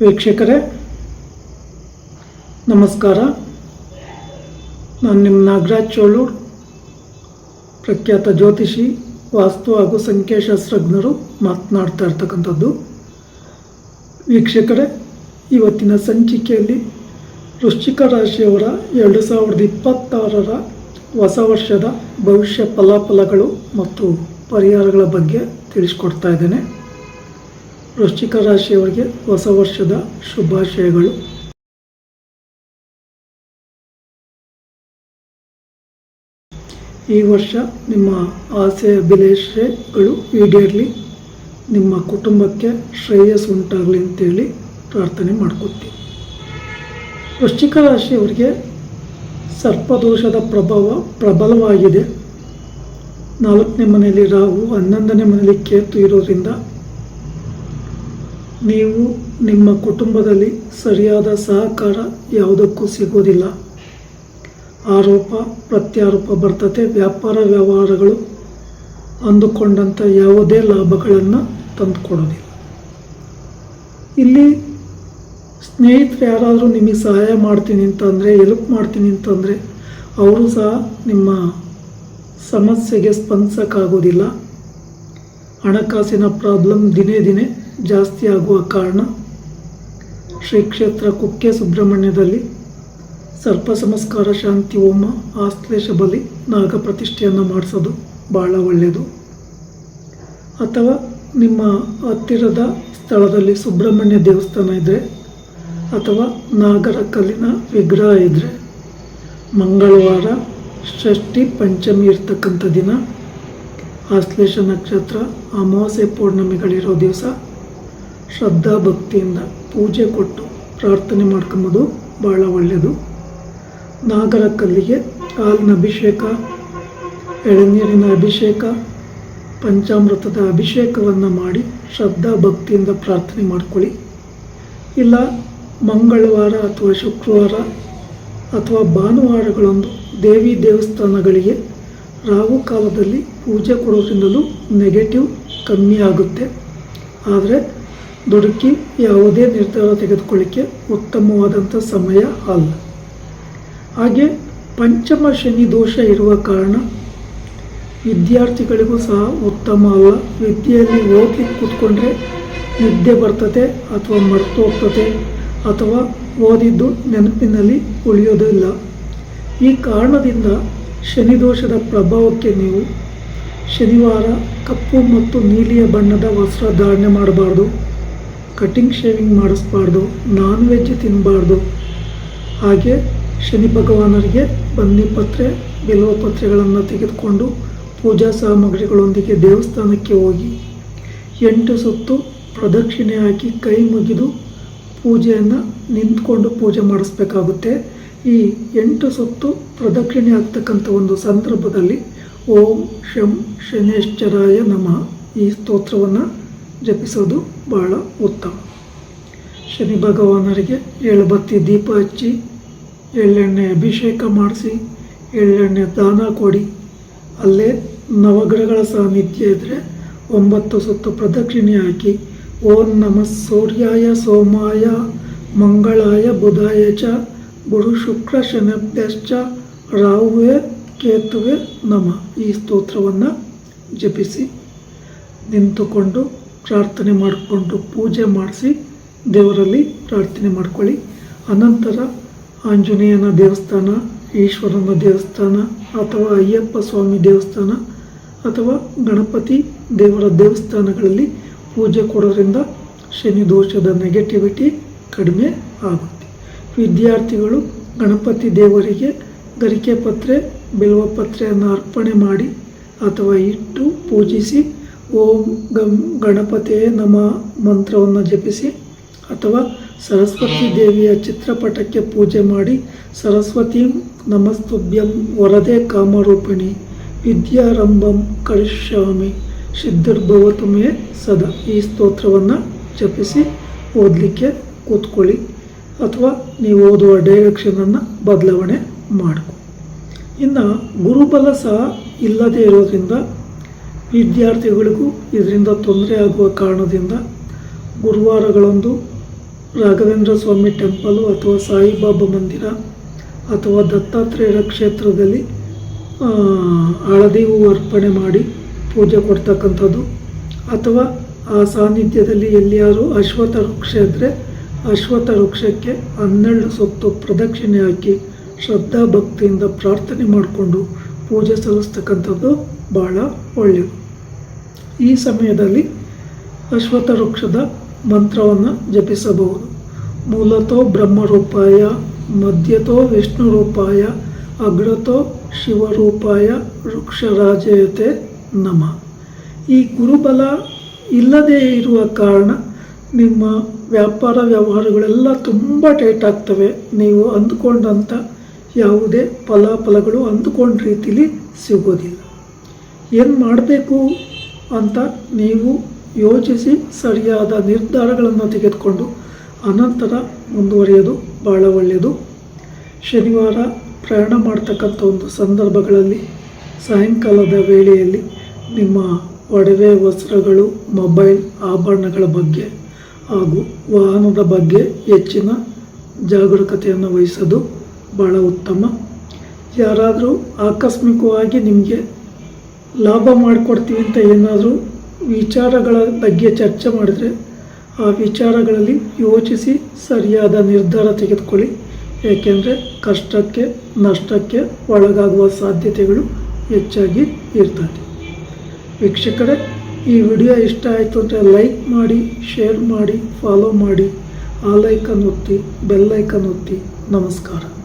ವೀಕ್ಷಕರೇ, ನಮಸ್ಕಾರ. ನಾನು ನಿಮ್ಮ ನಾಗರಾಜ್ ಚೋಳೂರ್, ಪ್ರಖ್ಯಾತ ಜ್ಯೋತಿಷಿ, ವಾಸ್ತು ಹಾಗೂ ಸಂಖ್ಯಾಶಾಸ್ತ್ರಜ್ಞರು ಮಾತನಾಡ್ತಾ ಇರ್ತಕ್ಕಂಥದ್ದು. ವೀಕ್ಷಕರೇ, ಇವತ್ತಿನ ಸಂಚಿಕೆಯಲ್ಲಿ ವೃಶ್ಚಿಕ ರಾಶಿಯವರ ಎರಡು ಸಾವಿರದ ಇಪ್ಪತ್ತಾರರ ಹೊಸ ವರ್ಷದ ಭವಿಷ್ಯ ಫಲಾಫಲಗಳು ಮತ್ತು ಪರಿಹಾರಗಳ ಬಗ್ಗೆ ತಿಳಿಸ್ಕೊಡ್ತಾ ಇದ್ದೇನೆ. ವೃಶ್ಚಿಕ ರಾಶಿಯವರಿಗೆ ಹೊಸ ವರ್ಷದ ಶುಭಾಶಯಗಳು. ಈ ವರ್ಷ ನಿಮ್ಮ ಆಸೆ ಅಭಿಲಾಷೆಗಳು ಈಡೇರಲಿ. ನಿಮ್ಮ ಕುಟುಂಬಕ್ಕೆ ಶ್ರೇಯಸ್ ಉಂಟಾಗಲಿ ಅಂತೇಳಿ ಪ್ರಾರ್ಥನೆ ಮಾಡ್ಕೊತೀವಿ ವೃಶ್ಚಿಕ ರಾಶಿಯವರಿಗೆ ಸರ್ಪದೋಷದ ಪ್ರಭಾವ ಪ್ರಬಲವಾಗಿದೆ. ನಾಲ್ಕನೇ ಮನೆಯಲ್ಲಿ ರಾಹು, ಹನ್ನೊಂದನೇ ಮನೆಯಲ್ಲಿ ಕೇತು ಇರೋದ್ರಿಂದ ನೀವು ನಿಮ್ಮ ಕುಟುಂಬದಲ್ಲಿ ಸರಿಯಾದ ಸಹಕಾರ ಯಾವುದಕ್ಕೂ ಸಿಗೋದಿಲ್ಲ. ಆರೋಪ, ಪ್ರತ್ಯಾರೋಪ ಬರ್ತತೆ, ವ್ಯಾಪಾರ ವ್ಯವಹಾರಗಳು ಅಂದುಕೊಂಡಂಥ ಯಾವುದೇ ಲಾಭಗಳನ್ನು ತಂದುಕೊಡೋದಿಲ್ಲ. ಇಲ್ಲಿ ಸ್ನೇಹಿತರು ಯಾರಾದರೂ ನಿಮಗೆ ಸಹಾಯ ಮಾಡ್ತೀನಿ ಅಂತಂದರೆ ಎಲ್ಪ್ ಮಾಡ್ತೀನಿ ಅಂತಂದರೆ ಅವರು ಸಹ ನಿಮ್ಮ ಸಮಸ್ಯೆಗೆ ಸ್ಪಂದಿಸೋಕ್ಕಾಗೋದಿಲ್ಲ. ಹಣಕಾಸಿನ ಪ್ರಾಬ್ಲಮ್ ದಿನೇ ದಿನೇ ಜಾಸ್ತಿ ಆಗುವ ಕಾರಣ ಶ್ರೀ ಕ್ಷೇತ್ರ ಕುಕ್ಕೆ ಸುಬ್ರಹ್ಮಣ್ಯದಲ್ಲಿ ಸರ್ಪ ಸಂಸ್ಕಾರ ಶಾಂತಿ ಹೋಮ ಆಶ್ಲೇಷ ಬಲಿ ನಾಗ ಪ್ರತಿಷ್ಠೆಯನ್ನು ಮಾಡಿಸೋದು ಭಾಳ ಒಳ್ಳೆಯದು ಅಥವಾ ನಿಮ್ಮ ಹತ್ತಿರದ ಸ್ಥಳದಲ್ಲಿ ಸುಬ್ರಹ್ಮಣ್ಯ ದೇವಸ್ಥಾನ ಇದ್ದರೆ ಅಥವಾ ನಾಗರ ಕಲ್ಲಿನ ವಿಗ್ರಹ ಇದ್ದರೆ ಮಂಗಳವಾರ ಷಷ್ಠಿ ಪಂಚಮಿ ಇರ್ತಕ್ಕಂಥ ದಿನ ಆಶ್ಲೇಷ ನಕ್ಷತ್ರ ಅಮಾವಾಸ್ಯೆ ಪೌರ್ಣಮಿಗಳಿರೋ ದಿವಸ ಶ್ರದ್ಧಾ ಭಕ್ತಿಯಿಂದ ಪೂಜೆ ಕೊಟ್ಟು ಪ್ರಾರ್ಥನೆ ಮಾಡ್ಕೊಂಬೋದು ಭಾಳ ಒಳ್ಳೆಯದು. ನಾಗರ ಕಲ್ಲಿಗೆ ಹಾಲಿನ ಅಭಿಷೇಕ, ಎಳನೀರಿನ ಅಭಿಷೇಕ, ಪಂಚಾಮೃತದ ಅಭಿಷೇಕವನ್ನು ಮಾಡಿ ಶ್ರದ್ಧಾ ಭಕ್ತಿಯಿಂದ ಪ್ರಾರ್ಥನೆ ಮಾಡ್ಕೊಳ್ಳಿ. ಇಲ್ಲ ಮಂಗಳವಾರ ಅಥವಾ ಶುಕ್ರವಾರ ಅಥವಾ ಭಾನುವಾರಗಳಂದು ದೇವಿ ದೇವಸ್ಥಾನಗಳಿಗೆ ರಾಹು ಕಾಲದಲ್ಲಿ ಪೂಜೆ ಕೊಡೋದ್ರಿಂದಲೂ ನೆಗೆಟಿವ್ ಕಮ್ಮಿ ಆಗುತ್ತೆ. ಆದರೆ ದುಡುಕಿ ಯಾವುದೇ ನಿರ್ಧಾರ ತೆಗೆದುಕೊಳ್ಳಿಕ್ಕೆ ಉತ್ತಮವಾದಂಥ ಸಮಯ ಅಲ್ಲ. ಹಾಗೆ ಪಂಚಮ ಶನಿ ದೋಷ ಇರುವ ಕಾರಣ ವಿದ್ಯಾರ್ಥಿಗಳಿಗೂ ಸಹ ಉತ್ತಮ ಅಲ್ಲ. ವಿದ್ಯೆಯಲ್ಲಿ ಓದಲಿಕ್ಕೆ ಕೂತ್ಕೊಂಡ್ರೆ ನಿದ್ದೆ ಬರ್ತದೆ ಅಥವಾ ಮರೆತು ಹೋಗ್ತದೆ ಅಥವಾ ಓದಿದ್ದು ನೆನಪಿನಲ್ಲಿ ಉಳಿಯೋದಿಲ್ಲ. ಈ ಕಾರಣದಿಂದ ಶನಿ ದೋಷದ ಪ್ರಭಾವಕ್ಕೆ ನೀವು ಶನಿವಾರ ಕಪ್ಪು ಮತ್ತು ನೀಲಿಯ ಬಣ್ಣದ ವಸ್ತ್ರ ಧಾರಣೆ ಮಾಡಬಾರ್ದು. ಕಟಿಂಗ್ ಶೇವಿಂಗ್ ಮಾಡಿಸ್ಬಾರ್ದು ನಾನ್ ವೆಜ್ ತಿನ್ನಬಾರ್ದು ಹಾಗೆ ಶನಿ ಭಗವಾನರಿಗೆ ಬನ್ನಿ ಪತ್ರೆ, ಬಿಲ್ವ ಪತ್ರೆಗಳನ್ನು ತೆಗೆದುಕೊಂಡು ಪೂಜಾ ಸಾಮಗ್ರಿಗಳೊಂದಿಗೆ ದೇವಸ್ಥಾನಕ್ಕೆ ಹೋಗಿ. ಎಂಟು ಸುತ್ತು ಪ್ರದಕ್ಷಿಣೆ ಹಾಕಿ ಕೈ ಮುಗಿದು ಪೂಜೆಯನ್ನು ನಿಂತ್ಕೊಂಡು ಪೂಜೆ ಮಾಡಿಸ್ಬೇಕಾಗುತ್ತೆ. ಈ ಎಂಟು ಸುತ್ತು ಪ್ರದಕ್ಷಿಣೆ ಆಗ್ತಕ್ಕಂಥ ಒಂದು ಸಂದರ್ಭದಲ್ಲಿ ಓಂ ಶಂ ಶನೇಶ್ವರಾಯ ನಮಃ ಈ ಸ್ತೋತ್ರವನ್ನು ಜಪಿಸೋದು ಬಹಳ ಉತ್ತಮ. ಶನಿ ಭಗವಾನರಿಗೆ ಬತ್ತಿ ದೀಪ ಹಚ್ಚಿ, ಎಳ್ಳೆಣ್ಣೆ ಅಭಿಷೇಕ ಮಾಡಿಸಿ, ಎಳ್ಳೆಣ್ಣೆ ದಾನ ಕೊಡಿ. ಅಲ್ಲೇ ನವಗ್ರಹಗಳ ಸಾನ್ನಿಧ್ಯ ಇದ್ದರೆ ಒಂಬತ್ತು ಸುತ್ತು ಪ್ರದಕ್ಷಿಣೆ ಹಾಕಿ, ಓಂ ನಮಃ ಸೂರ್ಯಾಯ ಸೋಮಾಯ, ಮಂಗಳಾಯ ಬುಧಾಯ ಚ, ಗುರು ಶುಕ್ರ ಶನಭ್ಯಶ್ಚ ರಾಹುವೆ ಕೇತುವೆ ನಮ. ಈ ಸ್ತೋತ್ರವನ್ನು ಜಪಿಸಿ ನಿಂತುಕೊಂಡು ಪ್ರಾರ್ಥನೆ ಮಾಡಿಕೊಂಡು ಪೂಜೆ ಮಾಡಿಸಿ ದೇವರಲ್ಲಿ ಪ್ರಾರ್ಥನೆ ಮಾಡ್ಕೊಳ್ಳಿ. ಅನಂತರ ಆಂಜನೇಯನ ದೇವಸ್ಥಾನ, ಈಶ್ವರನ ದೇವಸ್ಥಾನ, ಅಥವಾ ಅಯ್ಯಪ್ಪ ಸ್ವಾಮಿ ದೇವಸ್ಥಾನ, ಅಥವಾ ಗಣಪತಿ ದೇವರ ದೇವಸ್ಥಾನಗಳಲ್ಲಿ ಪೂಜೆ ಕೊಡೋದ್ರಿಂದ ಶನಿ ದೋಷದ ನೆಗೆಟಿವಿಟಿ ಕಡಿಮೆ ಆಗುತ್ತೆ. ವಿದ್ಯಾರ್ಥಿಗಳು ಗಣಪತಿ ದೇವರಿಗೆ ಗರಿಕೆ ಪತ್ರೆ, ಬಿಲ್ವ ಪತ್ರೆಯನ್ನು ಅರ್ಪಣೆ ಮಾಡಿ ಅಥವಾ ಇಟ್ಟು ಪೂಜಿಸಿ ಓಂ ಗಂ ಗಣಪತೇ ನಮ ಮಂತ್ರವನ್ನು ಜಪಿಸಿ ಅಥವಾ ಸರಸ್ವತಿ ದೇವಿಯ ಚಿತ್ರಪಟಕ್ಕೆ ಪೂಜೆ ಮಾಡಿ ಸರಸ್ವತಿ ನಮಸ್ತುಭ್ಯಂ ವರದೆ ಕಾಮರೂಪಿಣಿ ವಿದ್ಯಾರಂಭಂ ಕರಿಷ್ಯಾಮಿ ಸಿದ್ಧರ್ಭವತು ಮೇ ಸದಾ ಈ ಸ್ತೋತ್ರವನ್ನು ಜಪಿಸಿ ಓದಲಿಕ್ಕೆ ಕೂತ್ಕೊಳ್ಳಿ ಅಥವಾ ನೀವು ಓದುವ ಡೈರೆಕ್ಷನನ್ನು ಬದಲಾವಣೆ ಮಾಡಿಕೊ. ಇನ್ನು ಗುರುಬಲ ಸಹ ಇಲ್ಲದೇ ಇರೋದ್ರಿಂದ ವಿದ್ಯಾರ್ಥಿಗಳಿಗೂ ಇದರಿಂದ ತೊಂದರೆ ಆಗುವ ಕಾರಣದಿಂದ ಗುರುವಾರಗಳಂದು ರಾಘವೇಂದ್ರ ಸ್ವಾಮಿ ಟೆಂಪಲು ಅಥವಾ ಸಾಯಿಬಾಬಾ ಮಂದಿರ ಅಥವಾ ದತ್ತಾತ್ರೇಯರ ಕ್ಷೇತ್ರದಲ್ಲಿ ಹಳದಿ ಹೂವು ಅರ್ಪಣೆ ಮಾಡಿ ಪೂಜೆ ಕೊಡ್ತಕ್ಕಂಥದ್ದು. ಅಥವಾ ಆ ಸಾನ್ನಿಧ್ಯದಲ್ಲಿ ಎಲ್ಲಿಯಾರು ಅಶ್ವಥ ವೃಕ್ಷ ಇದ್ದರೆ ಅಶ್ವಥ ವೃಕ್ಷಕ್ಕೆ ಹನ್ನೆರಡು ಸುತ್ತು ಪ್ರದಕ್ಷಿಣೆ ಹಾಕಿ ಶ್ರದ್ಧಾ ಭಕ್ತಿಯಿಂದ ಪ್ರಾರ್ಥನೆ ಮಾಡಿಕೊಂಡು ಪೂಜೆ ಸಲ್ಲಿಸ್ತಕ್ಕಂಥದ್ದು. ಭಾಳ ಒಳ್ಳೆಯದು ಈ ಸಮಯದಲ್ಲಿ ಅಶ್ವಥ ವೃಕ್ಷದ ಮಂತ್ರವನ್ನು ಜಪಿಸಬಹುದು. ಮೂಲತೋ ಬ್ರಹ್ಮರೂಪಾಯ, ಮಧ್ಯತೋ ವಿಷ್ಣು ರೂಪಾಯ ಅಗ್ರತೋ ಶಿವರೂಪಾಯ, ವೃಕ್ಷರಾಜಯತೆ ನಮ. ಈ ಗುರುಬಲ ಇಲ್ಲದೇ ಇರುವ ಕಾರಣ ನಿಮ್ಮ ವ್ಯಾಪಾರ ವ್ಯವಹಾರಗಳೆಲ್ಲ ತುಂಬ ಟೈಟ್ ಆಗ್ತವೆ. ನೀವು ಅಂದುಕೊಂಡಂಥ ಯಾವುದೇ ಫಲಾಫಲಗಳು ಅಂದುಕೊಂಡ ರೀತಿಲಿ ಸಿಗೋದಿಲ್ಲ. ಏನು ಮಾಡಬೇಕು ಅಂತ ನೀವು ಯೋಚಿಸಿ ಸರಿಯಾದ ನಿರ್ಧಾರಗಳನ್ನು ತೆಗೆದುಕೊಂಡು ಅನಂತರ ಮುಂದುವರಿಯೋದು ಭಾಳ ಒಳ್ಳೆಯದು. ಶನಿವಾರ ಪ್ರಯಾಣ ಮಾಡ್ತಕ್ಕಂಥ ಒಂದು ಸಂದರ್ಭಗಳಲ್ಲಿ, ಸಾಯಂಕಾಲದ ವೇಳೆಯಲ್ಲಿ ನಿಮ್ಮ ಒಡವೆ ವಸ್ತ್ರಗಳು, ಮೊಬೈಲ್ ಆಭರಣಗಳ ಬಗ್ಗೆ ಹಾಗೂ ವಾಹನದ ಬಗ್ಗೆ ಹೆಚ್ಚಿನ ಜಾಗರೂಕತೆಯನ್ನು ವಹಿಸೋದು ಭಾಳ ಉತ್ತಮ. ಯಾರಾದರೂ ಆಕಸ್ಮಿಕವಾಗಿ ನಿಮಗೆ ಲಾಭ ಮಾಡಿಕೊಡ್ತೀವಿ ಅಂತ ಏನಾದರೂ ವಿಚಾರಗಳ ಬಗ್ಗೆ ಚರ್ಚೆ ಮಾಡಿದರೆ ಆ ವಿಚಾರಗಳಲ್ಲಿ ಯೋಚಿಸಿ ಸರಿಯಾದ ನಿರ್ಧಾರ ತೆಗೆದುಕೊಳ್ಳಿ. ಏಕೆಂದರೆ ಕಷ್ಟಕ್ಕೆ, ನಷ್ಟಕ್ಕೆ ಒಳಗಾಗುವ ಸಾಧ್ಯತೆಗಳು ಹೆಚ್ಚಾಗಿ ಇರ್ತದೆ. ವೀಕ್ಷಕರೇ, ಈ ವಿಡಿಯೋ ಇಷ್ಟ ಆಯಿತು ಅಂದರೆ ಲೈಕ್ ಮಾಡಿ, ಶೇರ್ ಮಾಡಿ, ಫಾಲೋ ಮಾಡಿ. ಆ ಲೈಕನ್ ಒತ್ತಿ ಬೆಲ್ಲೈಕನ್ ಒತ್ತಿ. ನಮಸ್ಕಾರ.